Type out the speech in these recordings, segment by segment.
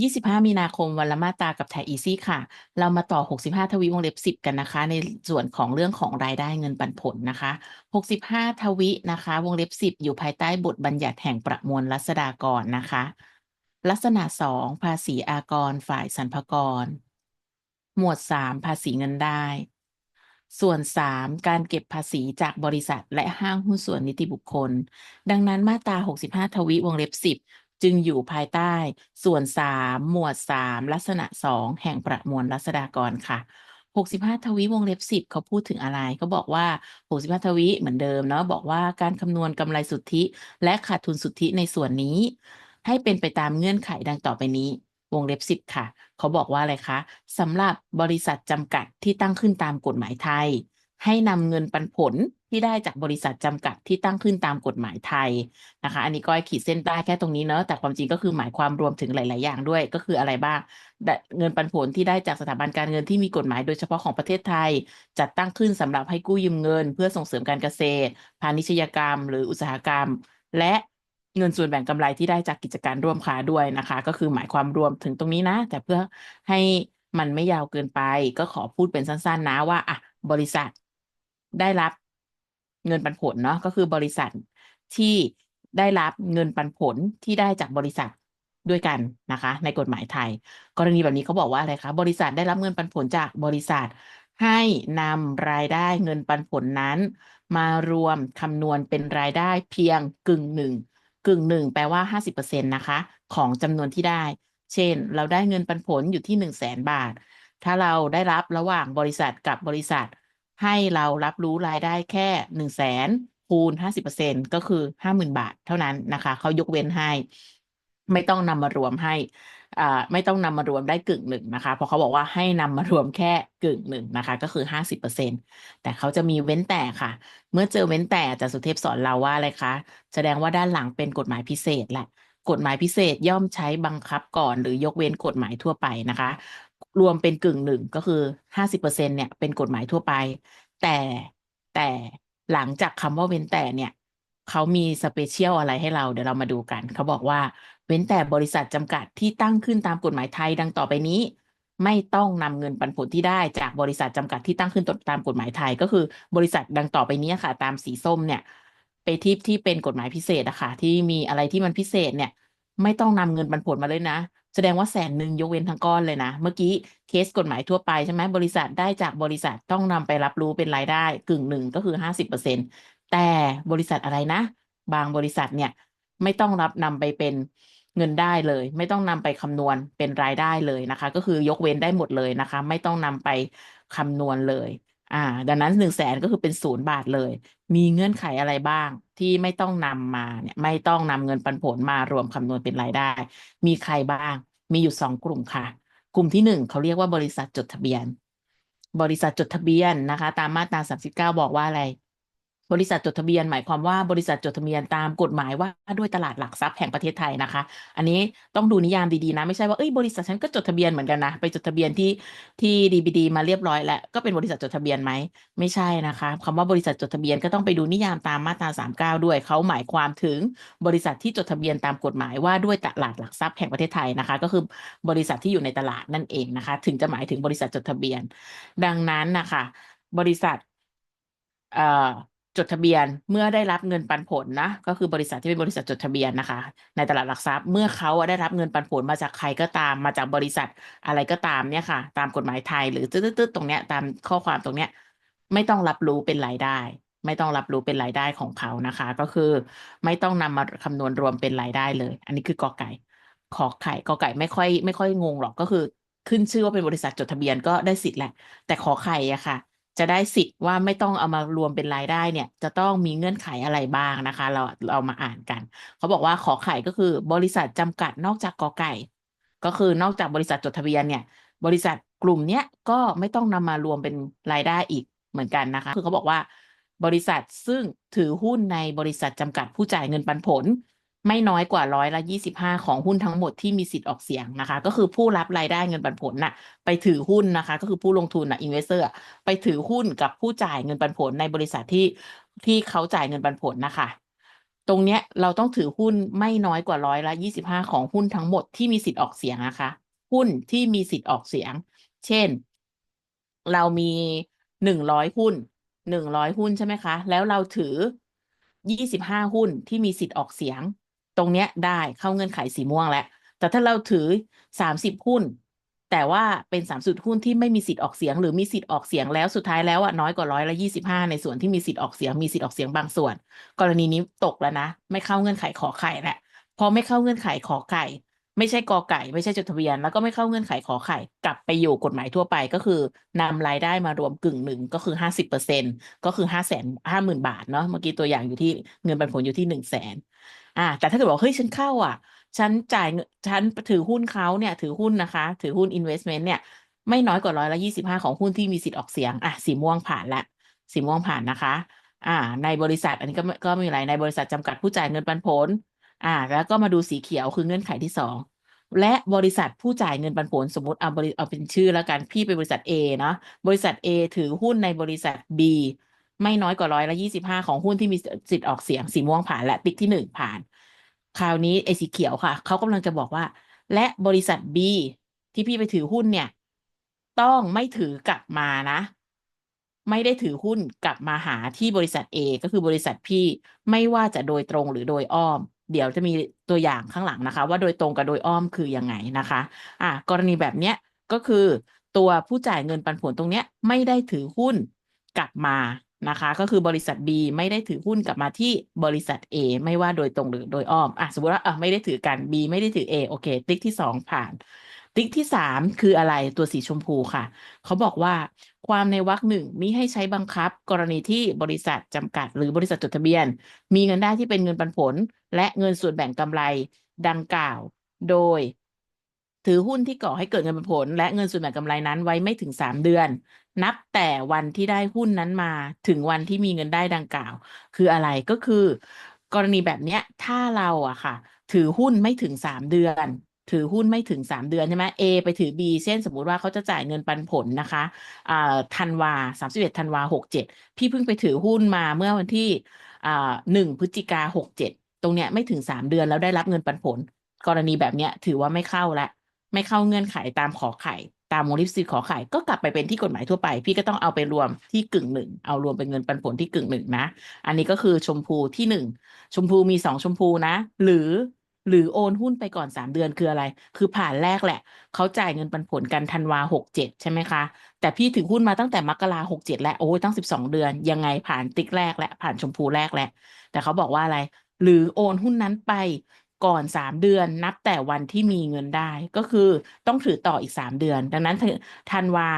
25 มีนาคมวันละมาตรากับไทยอีซี่ค่ะ เรามาต่อ 65 ทวีวงเล็บ 10 กันนะคะ ในส่วนของเรื่องของรายได้เงินปันผลนะคะ 65 ทวีนะคะ วงเล็บ 10 อยู่ภายใต้บทบัญญัติแห่งประมวลรัษฎากรนะคะ ลักษณะ 2 ภาษีอากรฝ่ายสรรพากร หมวด 3 ภาษีเงินได้ ส่วน 3 การเก็บภาษีจากบริษัทและห้างหุ้นส่วนนิติบุคคล ดังนั้นมาตรา 65 ทวีวงเล็บ 10 จึงอยู่ภายใต้ส่วน 3 หมวด 3 ลักษณะ 2 แห่งประมวลรัษฎากรค่ะ 65 ทวีวงเล็บ 10 เขาพูดถึงอะไรเขาบอกว่า 65 ทวีเหมือนเดิมเนาะบอกว่าการคำนวณกำไรสุทธิ และขาดทุนสุทธิในส่วนนี้ ให้เป็นไปตามเงื่อนไขดังต่อไปนี้วงเล็บ 10 ค่ะ เขาบอกว่าอะไรคะสำหรับบริษัทจำกัดที่ตั้งขึ้นตามกฎหมายไทย ให้นำเงินปันผลที่ได้จากบริษัทจำกัดที่ตั้งขึ้นตามกฎหมายไทยนะคะ อันนี้ก็ให้ขีดเส้นใต้แค่ตรงนี้เนอะแต่ความจริงก็คือหมายความรวมถึงหลาย ๆ อย่างด้วย ก็คืออะไรบ้างเงินปันผลที่ได้จากสถาบันการเงินที่มีกฎหมายโดยเฉพาะของประเทศไทย จัดตั้งขึ้นสำหรับให้กู้ยืมเงิน เพื่อส่งเสริมการเกษตร พาณิชยกรรม หรืออุตสาหกรรม และเงินส่วนแบ่งกำไรที่ได้จากกิจการร่วมค้าด้วยนะคะ ก็คือหมายความรวมถึงตรงนี้นะ แต่เพื่อให้มันไม่ยาวเกินไป ก็ขอพูดเป็นสั้น ๆ นะว่าอะบริษัท ได้รับเงินปันผลเนาะก็คือบริษัทที่ได้รับเงินปันผลที่ได้จากบริษัทด้วยกันนะคะ ในกฎหมายไทย กรณีแบบนี้เขาบอกว่าอะไรคะบริษัทได้รับเงินปันผลจากบริษัท ให้นำรายได้เงินปันผลนั้น มารวมคำนวณเป็นรายได้เพียงกึ่งหนึ่งกึ่งหนึ่งแปลว่า 50%นะคะ ของจำนวนที่ได้ เช่น เราได้เงินปันผลอยู่ที่ 1 0 0 0 0แสนบาท ถ้าเราได้รับระหว่างบริษัทกับบริษัท ให้เรารับรู้รายได้แค่1 0 0 0 0แสนคูณ50%ก็คือ50,000บาทเท่านั้นนะคะ เขายกเว้นให้ ไม่ต้องนำมารวมให้อ่าไม่ต้องนำมารวมได้กึ่งหนึ่งนะคะ เพราะเขาบอกว่าให้นำมารวมแค่กึ่งหนึ่งนะคะ ก็คือ50%แต่เขาจะมีเว้นแต่ค่ะ เมื่อเจอเว้นแต่อาจารย์สุเทพสอนเราว่าอะไรคะ แสดงว่าด้านหลังเป็นกฎหมายพิเศษแหละกฎหมายพิเศษย่อมใช้บังคับก่อน หรือยกเว้นกฎหมายทั่วไปนะคะ รวมเป็นกึ่งหนึ่งก็คือ50%เนี่ยเป็นกฎหมายทั่วไป แต่แต่หลังจากคำว่าเว้นแต่เนี่ยเขามีสเปเชียลอะไรให้เราเดี๋ยวเรามาดูกัน เขาบอกว่าเว้นแต่บริษัทจำกัดที่ตั้งขึ้นตามกฎหมายไทยดังต่อไปนี้ ไม่ต้องนำเงินปันผลที่ได้จากบริษัทจำกัดที่ตั้งขึ้นตามกฎหมายไทย ก็คือบริษัทดังต่อไปนี้ค่ะ ตามสีส้มเนี่ยไปที่ที่เป็นกฎหมายพิเศษอะค่ะที่มีอะไรที่มันพิเศษเนี่ย ไม่ต้องนำเงินปันผลมาเลยนะ แสดงว่าแสนหนึ่งยกเว้นทั้งก้อนเลยนะ เมื่อกี้เคสกฎหมายทั่วไปใช่ไหมบริษัทได้จากบริษัทต้องนำไปรับรู้เป็นรายได้กึ่งหนึ่งก็คือห้าสิบเปอร์เซ็นแต่บริษัทอะไรนะ บางบริษัทเนี่ยไม่ต้องรับนำไปเป็นเงินได้เลย ไม่ต้องนำไปคำนวณเป็นรายได้เลยนะคะ ก็คือยกเว้นได้หมดเลยนะคะ ไม่ต้องนำไปคำนวณเลย อ่า ดังนั้นหนึ่งแสนก็คือเป็นศูนย์บาทเลย มีเงื่อนไขอะไรบ้าง ที่ไม่ต้องนำมาเนี่ยไม่ต้องนำเงินปันผลมารวมคำนวณเป็นรายได้ มีใครบ้าง มีอยู่สองกลุ่มค่ะ กลุ่มที่หนึ่งเขาเรียกว่าบริษัทจดทะเบียน บริษัทจดทะเบียนนะคะ ตามมาตราสามสิบเก้าบอกว่าอะไร บริษัทจดทะเบียนหมายความว่าบริษัทจดทะเบียนตามกฎหมายว่าด้วยตลาดหลักทรัพย์แห่งประเทศไทยนะคะ อันนี้ต้องดูนิยามดีๆนะ ไม่ใช่ว่าเอ้ยบริษัทฉันก็จดทะเบียนเหมือนกันนะ ไปจดทะเบียนที่ที่ดีบีดีมาเรียบร้อยแล้วก็เป็นบริษัทจดทะเบียนไหมไม่ใช่นะคะคำว่าบริษัทจดทะเบียนก็ต้องไปดูนิยามตามมาตราสามเก้าด้วยเขาหมายความถึงบริษัทที่จดทะเบียนตามกฎหมายว่าด้วยตลาดหลักทรัพย์แห่งประเทศไทยนะคะ ก็คือบริษัทที่อยู่ในตลาดนั่นเองนะคะ ถึงจะหมายถึงบริษัทจดทะเบียน ดังนั้นนะคะบริษัทเอ่อ จดทะเบียนเมื่อได้รับเงินปันผลนะก็คือบริษัทที่เป็นบริษัทจดทะเบียนนะคะ ในตลาดหลักทรัพย์เมื่อเขาได้รับเงินปันผลมาจากใครก็ตามมาจากบริษัทอะไรก็ตามเนี่ยค่ะ ตามกฎหมายไทย หรือตืดๆตรงเนี้ยตามข้อความตรงเนี้ยไม่ต้องรับรู้เป็นรายได้ ไม่ต้องรับรู้เป็นรายได้ของเขานะคะ ก็คือไม่ต้องนำมาคำนวณรวมเป็นรายได้เลย อันนี้คือกอไก่ขอไข่กอไก่ไม่ค่อย ไม่ค่อยงงหรอกก็คือ ขึ้นชื่อว่าเป็นบริษัทจดทะเบียนก็ได้สิทธิ์แหละ แต่ขอไข่อะค่ะ จะได้สิทธิ์ว่าไม่ต้องเอามารวมเป็นรายได้เนี่ย จะต้องมีเงื่อนไขอะไรบ้างนะคะ เราเรามาอ่านกัน เขาบอกว่าขอไข่ก็คือบริษัทจำกัดนอกจากกอไก่ ก็คือนอกจากบริษัทจดทะเบียนเนี่ย บริษัทกลุ่มเนี้ยก็ไม่ต้องนำมารวมเป็นรายได้อีกเหมือนกันนะคะ คือเขาบอกว่า บริษัทซึ่งถือหุ้นในบริษัทจำกัดผู้จ่ายเงินปันผล ไม่น้อยกว่าร้อยละยี่สิบห้าของหุ้นทั้งหมดที่มีสิทธิ์ออกเสียงนะคะ ก็คือผู้รับรายได้เงินปันผลน่ะไปถือหุ้นนะคะ ก็คือผู้ลงทุนน่ะอินเวสเตอร์ไปถือหุ้นกับผู้จ่ายเงินปันผลในบริษัทที่ที่เขาจ่ายเงินปันผลนะคะตรงเนี้ยเราต้องถือหุ้นไม่น้อยกว่าร้อยละยี่สิบห้าของหุ้นทั้งหมดที่มีสิทธิ์ออกเสียงนะคะ หุ้นที่มีสิทธิ์ออกเสียง เช่น เรามีหนึ่งร้อยหุ้นหนึ่งร้อยหุ้นใช่ไหมคะ แล้วเราถือยี่สิบห้าหุ้นที่มีสิทธิ์ออกเสียง ตรงเนี้ยได้เข้าเงื่อนไขสีม่วงแล้ว แต่ถ้าเราถือสามสิบหุ้น แต่ว่าเป็นสามสิบหุ้นที่ไม่มีสิทธิ์ออกเสียง หรือมีสิทธิ์ออกเสียงแล้วสุดท้ายแล้วอะน้อยกว่าร้อยละยี่สิบห้าในส่วนที่มีสิทธิ์ออกเสียงมีสิทธิ์ออกเสียงบางส่วน กรณีนี้ตกแล้วนะ ไม่เข้าเงื่อนไขขอไข่แหละพอไม่เข้าเงื่อนไขขอไข่ ไม่ใช่กอไก่ไม่ใช่จดทะเบียน แล้วก็ไม่เข้าเงื่อนไขขอไข่ กลับไปอยู่กฎหมายทั่วไปก็คือนำรายได้มารวมกึ่งหนึ่งก็คือห้าสิบเปอร์เซ็นก็คือห้าแสนห้าหมื่นบาทเนาะเมื่อกี้ตัวอย่างอยู่ที่เงินปันผลอยู่ที่หนึ่งแสน อ่า แต่ถ้าเกิดบอกเฮ้ยฉันเข้าอะ ฉันจ่ายเงินฉันถือหุ้นเขาเนี่ย ถือหุ้นนะคะ ถือหุ้น investment เนี่ย ไม่น้อยกว่าร้อยละยี่สิบห้าของหุ้นที่มีสิทธิ์ออกเสียง อะ สีม่วงผ่านละ สีม่วงผ่านนะคะ อ่า ในบริษัทอันนี้ก็ไม่ก็ไม่มีอะไรในบริษัทจำกัดผู้จ่ายเงินปันผล อ่า แล้วก็มาดูสีเขียวคือเงื่อนไขที่สองและบริษัทผู้จ่ายเงินปันผลสมมติเอาบริเอาเป็นชื่อแล้วกันพี่เป็นบริษัท A เนาะบริษัท A ถือหุ้นในบริษัท B ไม่น้อยกว่าร้อยละยี่สิบห้าของหุ้นที่มีสิทธิ์ออกเสียงสีม่วงผ่านและติ๊กที่หนึ่งผ่าน คราวนี้ไอ้สีเขียวค่ะ เขากำลังจะบอกว่า และบริษัท B ที่พี่ไปถือหุ้นเนี่ย ต้องไม่ถือกลับมานะ ไม่ได้ถือหุ้นกลับมาหาที่บริษัท A ก็คือบริษัทพี่ไม่ว่าจะโดยตรงหรือโดยอ้อม เดี๋ยวจะมีตัวอย่างข้างหลังนะคะ ว่าโดยตรงกับโดยอ้อมคือยังไงนะคะ อะกรณีแบบเนี้ยก็คือตัวผู้จ่ายเงินปันผลตรงเนี้ยไม่ได้ถือหุ้นกลับมา นะคะ ก็คือบริษัท B ไม่ได้ถือหุ้นกลับมาที่บริษัท A ไม่ว่าโดยตรงหรือโดยอ้อมอะสมมติว่าอะไม่ได้ถือกัน B ไม่ได้ถือ A โอเค ติ๊กที่สองผ่าน ติ๊กที่สามคืออะไรตัวสีชมพูค่ะ เขาบอกว่าความในวรรคหนึ่งมิให้ใช้บังคับ กรณีที่บริษัทจำกัด หรือบริษัทจดทะเบียน มีเงินได้ที่เป็นเงินปันผล และเงินส่วนแบ่งกำไรดังกล่าว โดยถือหุ้นที่ก่อให้เกิดเงินปันผล และเงินส่วนแบ่งกำไรนั้นไว้ไม่ถึงสามเดือน นับแต่วันที่ได้หุ้นนั้นมาถึงวันที่มีเงินได้ดังกล่าว คืออะไรก็คือ กรณีแบบเนี้ยถ้าเราอะค่ะ ถือหุ้นไม่ถึงสามเดือน ถือหุ้นไม่ถึงสามเดือนใช่ไหม A ไปถือ B เช่นสมมุติว่าเขาจะจ่ายเงินปันผลนะคะอ่าธันวาสามสิบเอ็ดธันวาหกเจ็ดพี่เพิ่งไปถือหุ้นมาเมื่อวันที่อ่าหนึ่งพฤศจิกาหกเจ็ดตรงเนี้ยไม่ถึงสามเดือนแล้วได้รับเงินปันผล กรณีแบบเนี้ยถือว่าไม่เข้าละไม่เข้าเงื่อนไขตามขอไข่ ตามวงเล็บสิขอไข่ก็กลับไปเป็นที่กฎหมายทั่วไป พี่ก็ต้องเอาไปรวมที่กึ่งหนึ่งเอารวมเป็นเงินปันผลที่กึ่งหนึ่งนะ อันนี้ก็คือชมพูที่หนึ่งชมพูมีสองชมพูนะ หรือหรือโอนหุ้นไปก่อนสามเดือนคืออะไร คือผ่านแรกแหละ เขาจ่ายเงินปันผลกันธันวาหกเจ็ดใช่ไหมคะ แต่พี่ถือหุ้นมาตั้งแต่มกราหกเจ็ดแล้ว โอ้ยตั้งสิบสองเดือน ยังไงผ่านติ๊กแรกและผ่านชมพูแรกแหละ แต่เขาบอกว่าอะไร หรือโอนหุ้นนั้นไป ก่อนสามเดือนนับแต่วันที่มีเงินได้ ก็คือต้องถือต่ออีกสามเดือน ดังนั้นธันวา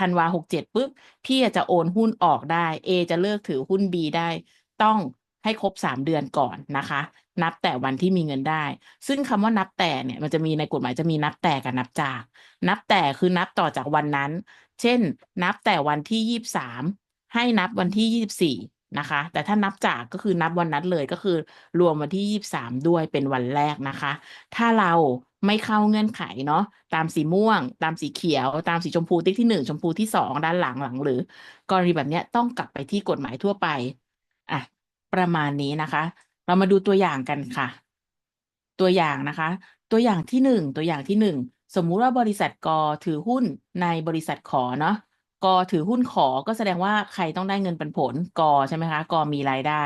ธันวาหกเจ็ดปุ๊บพี่จะโอนหุ้นออกได้ A จะเลิกถือหุ้น B ได้ ต้องให้ครบสามเดือนก่อนนะคะ นับแต่วันที่มีเงินได้ ซึ่งคำว่านับแต่เนี่ยมันจะมีในกฎหมายจะมีนับแต่กับนับจาก นับแต่คือนับต่อจากวันนั้น เช่น นับแต่วันที่ยี่สามให้นับวันที่ยี่สิบสี่ นะคะ แต่ถ้านับจากก็คือนับวันนั้นเลยก็คือ รวมวันที่ยี่สามด้วยเป็นวันแรกนะคะ ถ้าเราไม่เข้าเงื่อนไขเนาะตามสีม่วง ตามสีเขียว ตามสีชมพูติ๊กที่หนึ่งชมพูที่สองด้านหลังหลังหรือกรณีแบบเนี้ยต้องกลับไปที่กฎหมายทั่วไปอะประมาณนี้นะคะ เรามาดูตัวอย่างกันค่ะ ตัวอย่างนะคะ ตัวอย่างที่หนึ่งตัวอย่างที่หนึ่งสมมุติว่าบริษัทกถือหุ้นในบริษัทขอเนาะ กถือหุ้นขอก็แสดงว่าใครต้องได้เงินปันผลกใช่ไหมคะกมีรายได้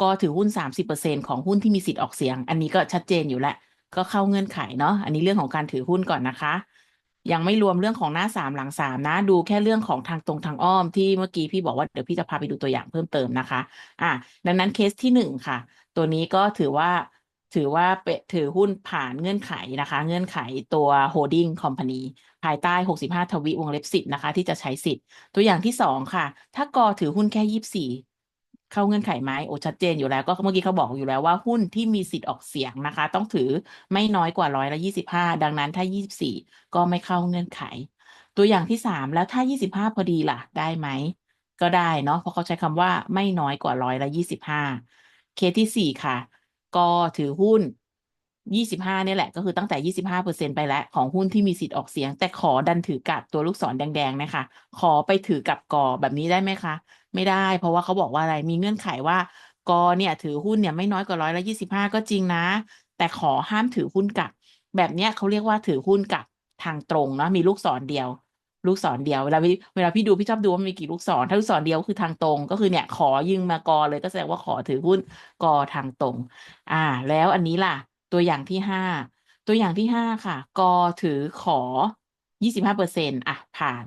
กถือหุ้นสามสิบเปอร์เซ็นของหุ้นที่มีสิทธิ์ออกเสียง อันนี้ก็ชัดเจนอยู่แหล้วก็เข้าเงื่อนไขเนาะอันนี้เรื่องของการถือหุ้นก่อนนะคะ ยังไม่รวมเรื่องของหน้าสามหลังสามนะ ดูแค่เรื่องของทางตรงทางอ้อมที่เมื่อกี้พี่บอกว่าเดี๋ยวพี่จะพาไปดูตัวอย่างเพิ่มเติมนะคะ อะดังนั้นเคสที่หนึ่งค่ะ ตัวนี้ก็ถือว่า ถือว่าเปถือหุ้นผ่านเงื่อนไขนะคะ เงื่อนไขตัว holding company ภายใต้ 65 ทวิวงเล็บสิบนะคะ ที่จะใช้สิทธิ์ ตัวอย่างที่สองค่ะ ถ้ากอถือหุ้นแค่ยี่สิบสี่เข้าเงื่อนไขไหมโอ้ชัดเจนอยู่แล้วก็เมื่อกี้เขาบอกอยู่แล้วว่าหุ้นที่มีสิทธิ์ออกเสียงนะคะ ต้องถือไม่น้อยกว่าร้อยละยี่สิบห้าดังนั้นถ้ายี่สิบสี่ก็ไม่เข้าเงื่อนไข ตัวอย่างที่สามแล้วถ้ายี่สิบห้าพอดีล่ะ ได้ไหม ก็ได้เนาะเพราะเขาใช้คำว่าไม่น้อยกว่าร้อยละยี่สิบห้าเคสที่สี่ค่ะ ก็ถือหุ้นยี่สิบห้านี่ยแหละ ก็คือตั้งแต่ยี่สิบห้าเปอร์เซ็นไปแล้ว ของหุ้นที่มีสิทธิ์ออกเสียง แต่ขอดันถือกับตัวลูกศรแดงๆนะคะ ขอไปถือกับกอแบบนี้ได้ไหมคะ ไม่ได้ เพราะว่าเขาบอกว่าอะไรมีเงื่อนไขว่ากอเนี่ย ถือหุ้นเนี่ยไม่น้อยกว่าร้อยละยี่สิบห้าก็จริงนะ แต่ขอห้ามถือหุ้นกับ แบบเนี้ยเขาเรียกว่าถือหุ้นกับทางตรงเนาะมีลูกศรเดียว ลูกศรเดียวเวลาเวลาพี่ดูพี่ชอบดูว่ามีกี่ลูกศร ถ้าลูกศรเดียวคือทางตรง ก็คือเนี่ยขอยึงมากอเลยก็แสดงว่าขอถือหุ้นกอทางตรง อ่า แล้วอันนี้ล่ะ ตัวอย่างที่ห้าตัวอย่างที่ห้าค่ะ กอถือขอยี่สิบห้าเปอร์เซ็นต์อะผ่าน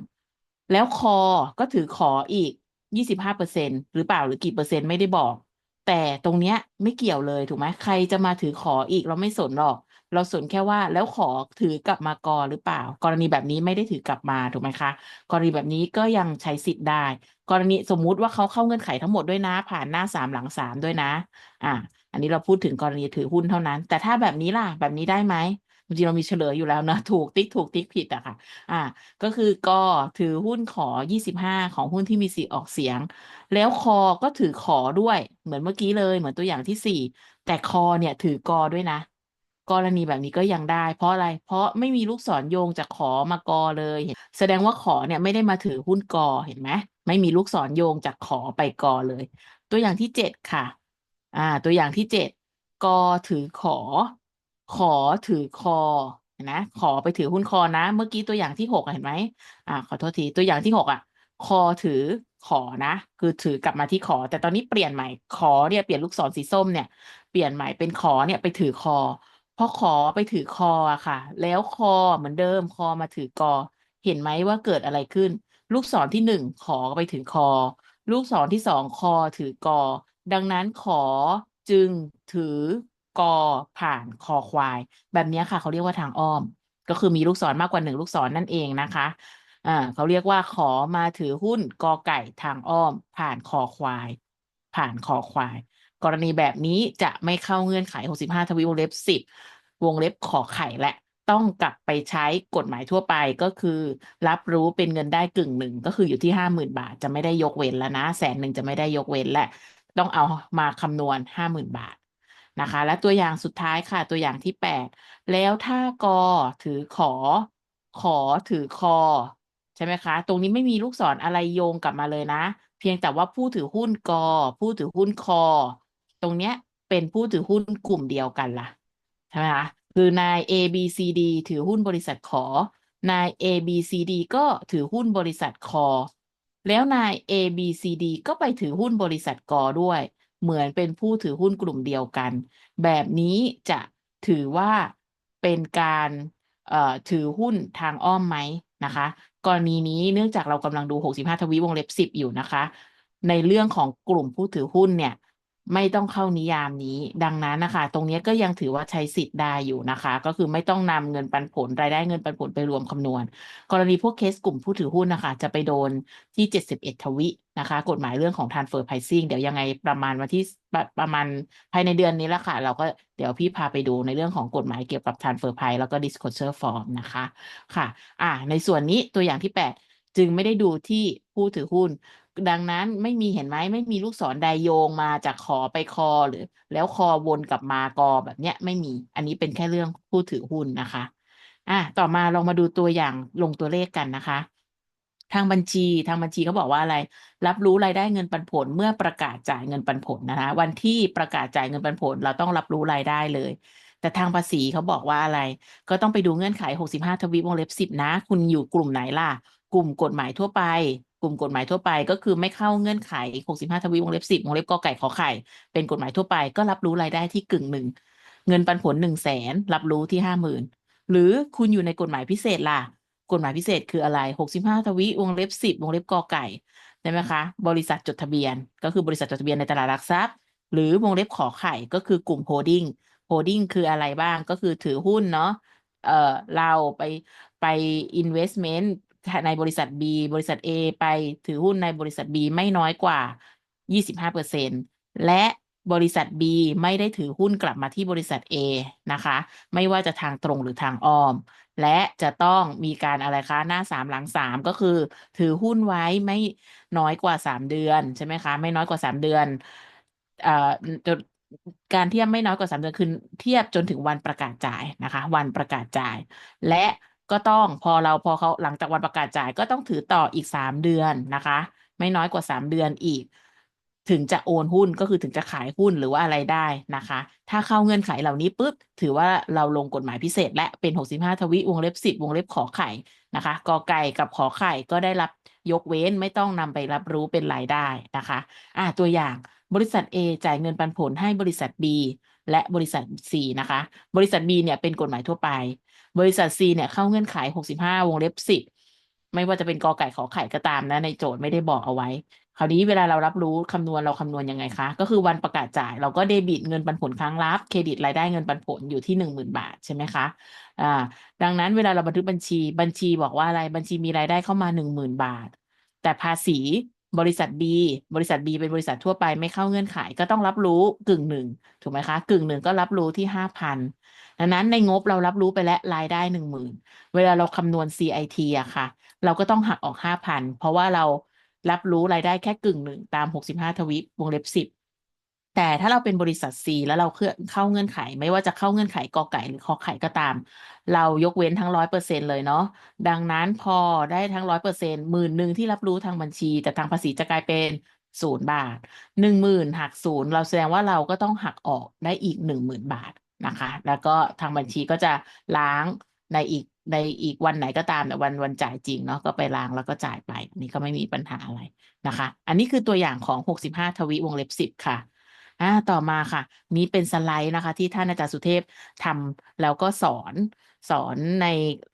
แล้วคอก็ถือขออีกยี่สิบห้าเปอร์เซ็นต์หรือเปล่าหรือกี่เปอร์เซ็นต์ไม่ได้บอก แต่ตรงเนี้ยไม่เกี่ยวเลยถูกไหมใครจะมาถือขออีกเราไม่สนหรอก เราสนแค่ว่าแล้วขอถือกลับมากอหรือเปล่า กรณีแบบนี้ไม่ได้ถือกลับมาถูกไหมคะ กรณีแบบนี้ก็ยังใช้สิทธิ์ได้ กรณีสมมุติว่าเขาเข้าเงื่อนไขทั้งหมดด้วยนะ ผ่านหน้าสามหลังสามด้วยนะ อ่า อันนี้เราพูดถึงกรณีถือหุ้นเท่านั้น แต่ถ้าแบบนี้ล่ะแบบนี้ได้ไหมจริงเรามีเฉลยอยู่แล้วนะถูกติ๊กถูกติ๊กผิดอะค่ะ อ่า ก็คือกอถือหุ้นขอยี่สิบห้าของหุ้นที่มีสิทธิ์ออกเสียง แล้วคอก็ถือขอด้วย เหมือนเมื่อกี้เลย เหมือนตัวอย่างที่สี่แต่คอเนี่ยถือกอด้วยนะ กรณีแบบนี้ก็ยังได้ เพราะอะไร เพราะไม่มีลูกศรโยงจากขอมากอเลยเห็นแสดงว่าขอเนี่ยไม่ได้มาถือหุ้นกอเห็นไหมไม่มีลูกศรโยงจากขอไปกอเลย ตัวอย่างที่เจ็ดค่ะ อ่า ตัวอย่างที่เจ็ดกอถือขอ ขอถือคอเห็นนะขอไปถือหุ้นคอนะ เมื่อกี้ตัวอย่างที่หกเห็นไหมอ่า ขอโทษทีตัวอย่างที่หกอะ คอถือขอนะ คือถือกลับมาที่ขอ แต่ตอนนี้เปลี่ยนใหม่ขอเนี่ยเปลี่ยนลูกศรสีส้มเนี่ยเปลี่ยนใหม่เป็นขอเนี่ยไปถือคอ พอขอไปถือคออะค่ะ แล้วคอเหมือนเดิมคอมาถือกอ เห็นไหมว่าเกิดอะไรขึ้น ลูกศรที่หนึ่งขอไปถือคอ ลูกศรที่สองคอถือกอ ดังนั้นขอจึงถือกอผ่านคอควาย แบบนี้ค่ะ เขาเรียกว่าทางอ้อม ก็คือมีลูกศรมากกว่าหนึ่งลูกศรนั่นเองนะคะอ่าเขาเรียกว่าขอมาถือหุ้นกอไก่ทางอ้อม ผ่านคอควาย ผ่านคอควาย กรณีแบบนี้จะไม่เข้าเงื่อนไข 65 ทวีวงเล็บ 10 วงเล็บขอไข่และต้องกลับไปใช้กฎหมายทั่วไปก็คือ รับรู้เป็นเงินได้กึ่งหนึ่งก็คืออยู่ที่ห้าหมื่นบาท จะไม่ได้ยกเว้นแล้วนะแสนหนึ่งจะไม่ได้ยกเว้นและต้องเอามาคำนวณห้าหมื่นบาทนะคะ และตัวอย่างสุดท้ายค่ะตัวอย่างที่แปดแล้วถ้ากอถือขอ ขอถือคอใช่ไหมคะ ตรงนี้ไม่มีลูกศรอะไรโยงกลับมาเลยนะ เพียงแต่ว่าผู้ถือหุ้นกอผู้ถือหุ้นคอ ตรงเนี้ยเป็นผู้ถือหุ้นกลุ่มเดียวกันล่ะใช่ไหมคะคือนาย A B C D ถือหุ้นบริษัทขอ นาย A B C D ก็ถือหุ้นบริษัทคอ แล้วนาย A B C D ก็ไปถือหุ้นบริษัทกอด้วย เหมือนเป็นผู้ถือหุ้นกลุ่มเดียวกัน แบบนี้จะถือว่าเป็นการถือหุ้นทางอ้อมไหมนะคะ กรณีนี้เนื่องจากเรากำลังดู 65 ทวีวงเล็บ 10 อยู่นะคะ ในเรื่องของกลุ่มผู้ถือหุ้นเนี่ย ไม่ต้องเข้านิยามนี้ ดังนั้นนะคะ ตรงนี้ก็ยังถือว่าใช้สิทธิ์ได้อยู่นะคะ ก็คือไม่ต้องนำเงินปันผลรายได้เงินปันผลไปรวมคำนวณ กรณีพวกเคสกลุ่มผู้ถือหุ้นนะคะ จะไปโดนที่ 71 ทวินะคะ กฎหมายเรื่องของ transfer pricing เดี๋ยวยังไงประมาณวันที่ประประมาณภายในเดือนนี้ละค่ะ เราก็เดี๋ยวพี่พาไปดูในเรื่องของกฎหมายเกี่ยวกับ transfer price แล้วก็ disclosure form นะคะค่ะ อ่า ในส่วนนี้ตัวอย่างที่ 8 จึงไม่ได้ดูที่ผู้ถือหุ้น ดังนั้นไม่มีเห็นไหมไม่มีลูกศรใดโยงมาจากขอไปคอหรือ แล้วคอวนกลับมากอแบบเนี้ยไม่มี อันนี้เป็นแค่เรื่องผู้ถือหุ้นนะคะอะต่อมาลองมาดูตัวอย่างลงตัวเลขกันนะคะ ทางบัญชีทางบัญชีเขาบอกว่าอะไร รับรู้รายได้เงินปันผลเมื่อประกาศจ่ายเงินปันผลนะคะ วันที่ประกาศจ่ายเงินปันผล เราต้องรับรู้รายได้เลยแต่ทางภาษีเขาบอกว่าอะไร ก็ต้องไปดูเงื่อนไข 65 ทวีวงเล็บ 10 นะ คุณอยู่กลุ่มไหนล่ะ กลุ่มกฎหมายทั่วไป กลุ่มกฎหมายทั่วไปก็คือไม่เข้าเงื่อนไข 65 ทวีวงเล็บ 10 วงเล็บกอไก่ขอไข่ เป็นกฎหมายทั่วไปก็รับรู้รายได้ที่กึ่งหนึ่ง เงินปันผล1 0 0 0 0แสนรับรู้ที่ 50,000 หรือคุณอยู่ในกฎหมายพิเศษล่ะ กฎหมายพิเศษคืออะไร 65 ทวีวงเล็บ 10 วงเล็บกอไก่ใช่ไหมคะ บริษัทจดทะเบียน ก็คือบริษัทจดทะเบียนในตลาดหลักทรัพย์ หรือวงเล็บขอไข่ก็คือกลุ่มโฮดดิ้งโฮดดิ้งคืออะไรบ้างก็คือถือหุ้นเนาะเอ่อเราไปไป investment ในบริษัท B บริษัท A ไปถือหุ้นในบริษัท B ไม่น้อยกว่า 25%และบริษัท B ไม่ได้ถือหุ้นกลับมาที่บริษัท A นะคะ ไม่ว่าจะทางตรงหรือทางอ้อม และจะต้องมีการอะไรคะหน้าสามหลังสามก็คือ ถือหุ้นไว้ไม่น้อยกว่าสามเดือนใช่ไหมคะไม่น้อยกว่าสามเดือนเอ่อจนการเทียบไม่น้อยกว่าสามเดือนคือเทียบจนถึงวันประกาศจ่ายนะคะ วันประกาศจ่าย และ ก็ต้องพอเราพอเขาหลังจากวันประกาศจ่ายก็ต้องถือต่ออีกสามเดือนนะคะ ไม่น้อยกว่าสามเดือนอีก ถึงจะโอนหุ้นก็คือถึงจะขายหุ้นหรือว่าอะไรได้นะคะ ถ้าเข้าเงื่อนไขเหล่านี้ปุ๊บถือว่าเราลงกฎหมายพิเศษและเป็น 65 ทวิวงเล็บ 10 วงเล็บขอไข่นะคะกอไก่กับขอไข่ก็ได้รับยกเว้นไม่ต้องนำไปรับรู้เป็นรายได้นะคะ อ่าตัวอย่างบริษัท A จ่ายเงินปันผลให้บริษัท B และบริษัท C นะคะ บริษัท B เนี่ยเป็นกฎหมายทั่วไป บริษัท C เนี่ยเข้าเงื่อนไข 65 วงเล็บ 10 ไม่ว่าจะเป็นกอไก่ขอไข่ก็ตามนะในโจทย์ไม่ได้บอกเอาไว้ คราวนี้เวลาเรารับรู้คำนวณเราคำนวณยังไงคะ ก็คือวันประกาศจ่ายเราก็เดบิตเงินปันผลครั้งรับ เครดิตรายได้เงินปันผลอยู่ที่ 10,000 บาทใช่ไหมคะอ่าดังนั้นเวลาเราบันทึกบัญชีบัญชีบอกว่าอะไรบัญชีมีรายได้เข้ามา 10,000 บาท แต่ภาษี บริษัท B บริษัท B เป็นบริษัททั่วไปไม่เข้าเงื่อนไขก็ต้องรับรู้กึ่งหนึ่งถูกไหมคะ กึ่งหนึ่งก็รับรู้ที่ห้าพันดังนั้นในงบเรารับรู้ไปแล้วรายได้หนึ่งหมื่นเวลาเราคำนวณ CIT อะค่ะ เราก็ต้องหักออกห้าพันเพราะว่าเรารับรู้รายได้แค่กึ่งหนึ่งตามหกสิบห้าทวิวงเล็บสิบ แต่ถ้าเราเป็นบริษัท C แล้วเราเข้าเงื่อนไข ไม่ว่าจะเข้าเงื่อนไขกอไก่หรือขอไข่ก็ตาม เรายกเว้นทั้งร้อยเปอร์เซ็นเลยเนาะดังนั้นพอได้ทั้งร้อยเปอร์เซ็นหมื่นหนึ่งที่รับรู้ทางบัญชี แต่ทางภาษีจะกลายเป็นศูนย์บาทหนึ่งหมื่นหักศูนย์เราแสดงว่าเราก็ต้องหักออกได้อีกหนึ่งหมื่นบาทนะคะ แล้วก็ทางบัญชีก็จะล้างในอีกในอีกวันไหนก็ตามแต่วันวันจ่ายจริงเนาะก็ไปล้างแล้วก็จ่ายไปนนี้ก็ไม่มีปัญหาอะไรนะคะ อันนี้คือตัวอย่างของหกสิบห้าทวิวงเล็บสิบค่ะ อ่าต่อมาค่ะ นี้เป็นสไลด์นะคะ ที่ท่านอาจารย์สุเทพทำแล้วก็สอนสอนใน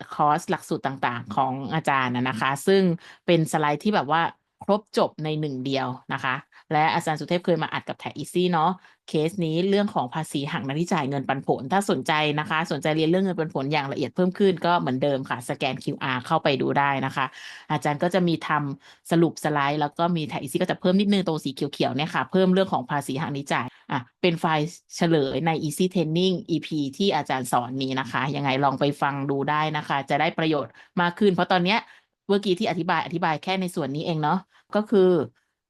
คอร์สหลักสูตรต่างๆ ของอาจารย์นะคะ ซึ่งเป็นสไลด์ที่แบบว่าครบจบในหนึ่งเดียวนะคะ และอาจารย์สุเทพเคยมาอัดกับแท็กอีซี่เนาะเคสนี้เรื่องของภาษีหักน้าที่จ่ายเงินปันผล ถ้าสนใจนะคะ สนใจเรียนเรื่องเงินปันผลอย่างละเอียดเพิ่มขึ้นก็เหมือนเดิมค่ะ สแกน QR เข้าไปดูได้นะคะ อาจารย์ก็จะมีทำสรุปสไลด์ แล้วก็มีแท็กอีซี่ก็จะเพิ่มนิดนึงตรงสีเขียวๆเนี่ยค่ะ เพิ่มเรื่องของภาษีหักนี้จ่ายอะเป็นไฟล์เฉลยใน Easy Training EP ที่อาจารย์สอนนี้นะคะยังไงลองไปฟังดูได้นะคะ จะได้ประโยชน์มากขึ้น เพราะตอนเนี้ยเมื่อกี้ที่อธิบายอธิบายแค่ในส่วนนี้เองเนาะก็คือ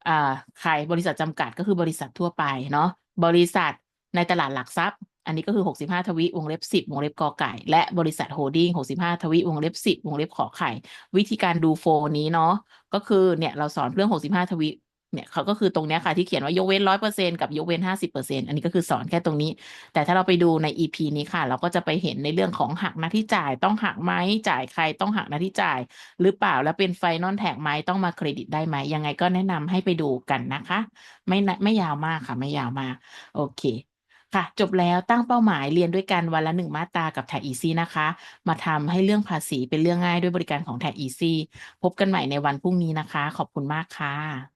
อ่าใครบริษัทจำกัดก็คือบริษัททั่วไปเนาะบริษัทในตลาดหลักทรัพย์ อันนี้ก็คือ 65 ทวีวงเล็บ 10 วงเล็บกอไก่ และบริษัทโฮดดิ้ง65 ทวีวงเล็บ 10 วงเล็บขอไข่ วิธีการดูโฟนี้เนาะก็คือเนี่ยเราสอนเรื่อง 65 ทวี เนี่ยเขาก็คือตรงเนี้ยค่ะที่เขียนว่ายกเว้นร้อยเปอร์เซ็นกับยกเว้นห้าสิบเปอร์เซ็นอันนี้ก็คือสอนแค่ตรงนี้ แต่ถ้าเราไปดูใน EP นี้ค่ะ เราก็จะไปเห็นในเรื่องของหักหน้าที่จ่ายต้องหักไหมจ่ายใครต้องหักหน้าที่จ่าย หรือเปล่าแล้วเป็นไฟนอลแท็กไหมต้องมาเครดิตได้ไหมยังไงก็แนะนำให้ไปดูกันนะคะ ไม่ไม่ยาวมากค่ะ ไม่ยาวมากโอเคค่ะจบแล้วตั้งเป้าหมายเรียนด้วยกันวันละหนึ่งมาตรากับแท็กอีซี่นะคะ มาทำให้เรื่องภาษีเป็นเรื่องง่ายด้วยบริการของแท็กอีซี่พบกันใหม่ในวันพรุ่งนี้นะคะ ขอบคุณมากค่ะ